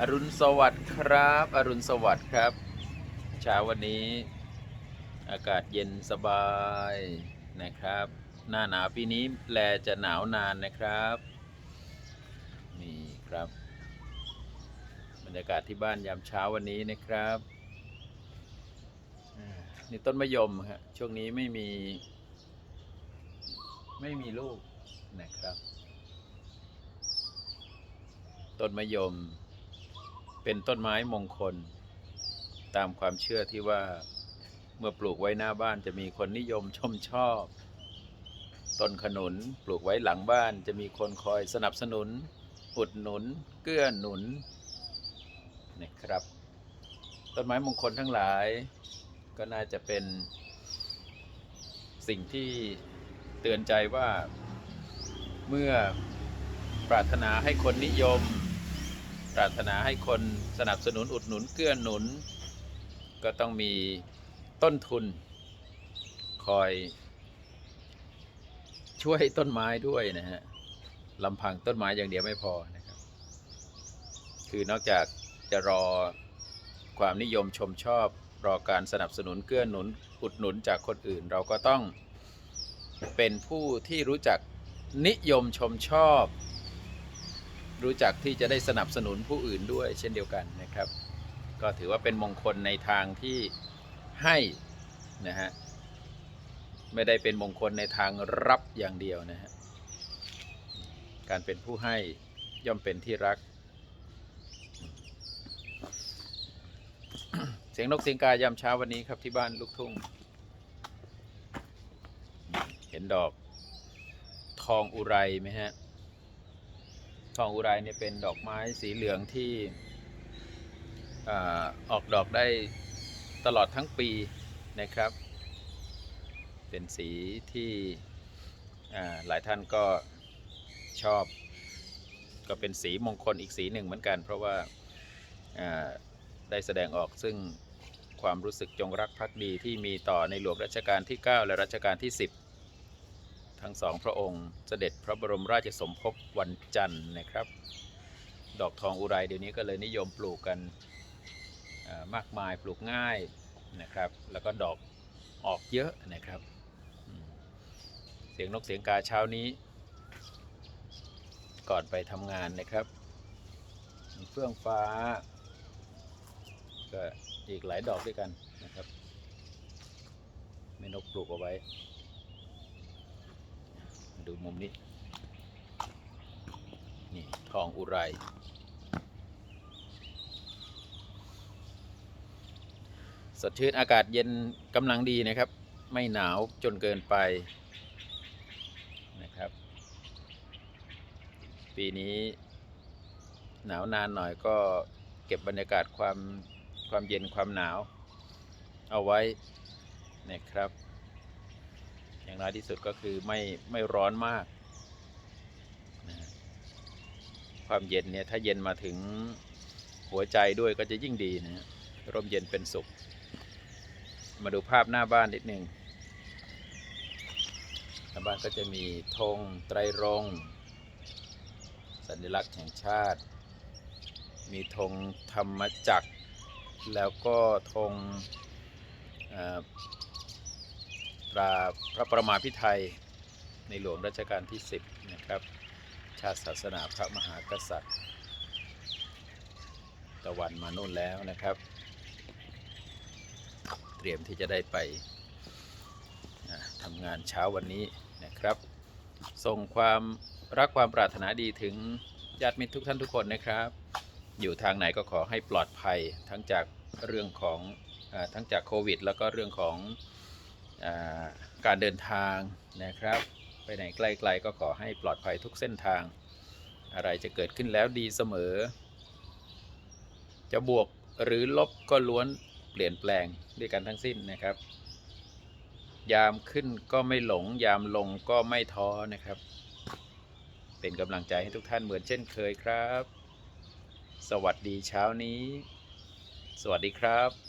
อรุณสวัสดิ์ครับ อรุณสวัสดิ์ครับ เช้าวันนี้ อากาศเย็นสบายนะครับ หน้าหนาวปีนี้แลจะหนาวนานนะครับ นี่ครับ บรรยากาศที่บ้านยามเช้าวันนี้นะครับ นี่ต้นมะยมฮะช่วงนี้ไม่มี ไม่มีลูกนะครับ ต้นมะยม เป็นต้นไม้มงคล ตามความเชื่อที่ว่าเมื่อปลูกไว้หน้าบ้านจะมีคนนิยมชมชอบต้นขนุนปลูกไว้หลังบ้านจะมีคนคอยสนับสนุน อุดหนุน เกื้อหนุนนะครับ ต้นไม้มงคลทั้งหลาย ก็น่าจะเป็น สิ่งที่เตือนใจว่า เมื่อปรารถนาให้คนนิยม ปรารถนาให้คนสนับสนุนอุดหนุนเกื้อหนุน ก็ต้องมีต้นทุน คอย ช่วยต้นไม้ด้วยนะฮะลำพังต้นไม้อย่างเดียวไม่พอนะครับ คือนอกจากจะรอความนิยมชมชอบ รอการสนับสนุนเกื้อหนุน อุดหนุนจากคนอื่น เราก็ต้องเป็นผู้ที่รู้จักนิยมชมชอบ รู้จักที่จะได้สนับสนุนผู้อื่นด้วยเช่นเดียวกันนะครับ ก็ถือว่าเป็นมงคลในทางที่ให้นะฮะไม่ได้เป็นมงคลในทางรับอย่างเดียวนะฮะการเป็นผู้ให้ย่อมเป็นที่รัก เสียงนกเสียงกายามเช้าวันนี้ครับที่บ้านลูกทุ่ง เห็นดอกทองอุไรไหมฮะ ทองอุไรเนี่ยเป็นดอกไม้สีเหลืองที่อออกดอกได้ตลอดทั้งปีนะครับ เป็นสีที่หลายท่านก็ชอบ ก็เป็นสีมงคลอีกสีหนึ่งเหมือนกัน เพราะว่าอ่าได้แสดงออกซึ่งความรู้สึกจงรักภักดีที่มีต่อในหลวงรัชกาลที่ 9 และรัชกาลที่ 10 ทั้งสองพระองค์เสด็จพระบรมราชสมภพวันจันทร์นะครับ ดอกทองอุไรเดี๋ยวนี้ก็เลยนิยมปลูกกันมากมายปลูกง่ายนะครับ แล้วก็ดอกออกเยอะนะครับ เสียงนกเสียงกาเช้านี้ ก่อนไปทำงานนะครับเฟื่องฟ้า ก็อีกหลายดอกด้วยกันนะครับแม่นกปลูกเอาไว้ ดูมุมนี้ นี่ทองอุไร สดชื่นอากาศเย็นกำลังดีนะครับ ไม่หนาวจนเกินไปนะครับ ปีนี้หนาวนานหน่อยก็เก็บบรรยากาศความความเย็นความหนาว เอาไว้นะครับ อย่างน้อยที่สุดก็คือไม่ไม่ร้อนมากนะความเย็นเนี่ยถ้าเย็นมาถึงหัวใจด้วยก็จะยิ่งดีนะฮะร่มเย็นเป็นสุข มาดูภาพหน้าบ้านนิดหนึ่งหน้าบ้านก็จะมีธงไตรรงสัญลักษณ์แห่งชาติ มีธงธรรมจักร แล้วก็ธงอ่อ ตราพระประมาพิไทยในหลวงรัชกาลที่ 10 นะครับ ชาติศาสนาพระมหากษัตริย์ ตะวันมานู่นแล้วนะครับ เตรียมที่จะได้ไปทำงานเช้าวันนี้นะครับ ส่งความรักความปรารถนาดีถึงญาติมิตรทุกท่านทุกคนนะครับ อยู่ทางไหนก็ขอให้ปลอดภัยทั้งจากเรื่องของอทั้งจากโควิด แล้วก็เรื่องของ การเดินทางนะครับ ไปไหนไกลๆก็ขอให้ปลอดภัยทุกเส้นทาง อะไรจะเกิดขึ้นแล้วดีเสมอ จะบวกหรือลบก็ล้วนเปลี่ยนแปลงด้วยกันทั้งสิ้นนะครับ ยามขึ้นก็ไม่หลง ยามลงก็ไม่ท้อนะครับ เป็นกำลังใจให้ทุกท่านเหมือนเช่นเคยครับ สวัสดีเช้านี้ สวัสดีครับ